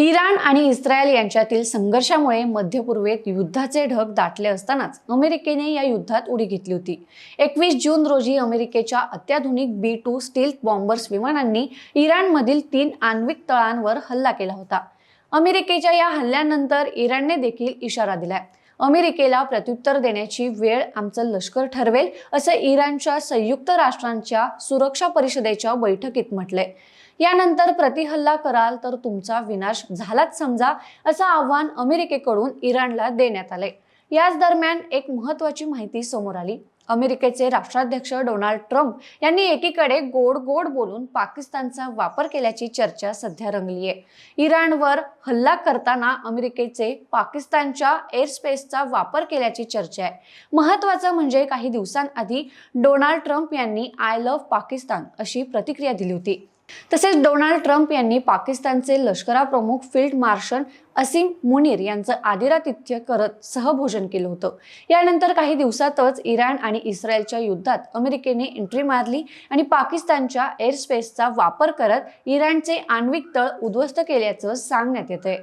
Iran आणि Israel यांच्यातील संघर्षामुळे मध्य पूर्वेत युद्धाचे ढग दाटले असतानाच अमेरिकेने या युद्धात उडी घेतली होती. एकवीस जून रोजी अमेरिकेच्या अत्याधुनिक बी टू स्टील बॉम्बर्स विमानांनी इराणमधील तीन आण्विक तळांवर हल्ला केला होता. अमेरिकेच्या या हल्ल्यानंतर इराणने देखील इशारा दिलाय. अमेरिकेला प्रत्युत्तर देण्याची वेळ आमचं लष्कर ठरवेल असं इराणच्या संयुक्त राष्ट्रांच्या सुरक्षा परिषदेच्या बैठकीत म्हटलंय. यानंतर प्रतिहल्ला कराल तर तुमचा विनाश झालाच समजा असं आव्हान अमेरिकेकडून इराणला देण्यात आलंय. याच दरम्यान एक महत्वाची माहिती समोर आली. अमेरिकेचे राष्ट्राध्यक्ष डोनाल्ड ट्रम्प यांनी एकीकडे गोड गोड बोलून पाकिस्तानचा वापर केल्याची चर्चा सध्या रंगली आहे इराणवर हल्ला करताना अमेरिकेचे पाकिस्तानच्या एअरस्पेसचा वापर केल्याची चर्चा आहे. महत्वाचं म्हणजे काही दिवसांआधी डोनाल्ड ट्रम्प यांनी आय लव्ह पाकिस्तान अशी प्रतिक्रिया दिली होती. तसेच डोनाल्ड ट्रम्प यांनी पाकिस्तानचे लष्कराप्रमुख फील्ड मार्शल असीम मुनीर यांचं आदिरातिथ्य करत सहभोजन केलं होतं. यानंतर काही दिवसातच इराण आणि इस्रायलच्या युद्धात अमेरिकेने एंट्री मारली आणि पाकिस्तानच्या एअरस्पेसचा वापर करत इराणचे आण्विक तळ उद्ध्वस्त केल्याचं सांगण्यात येत आहे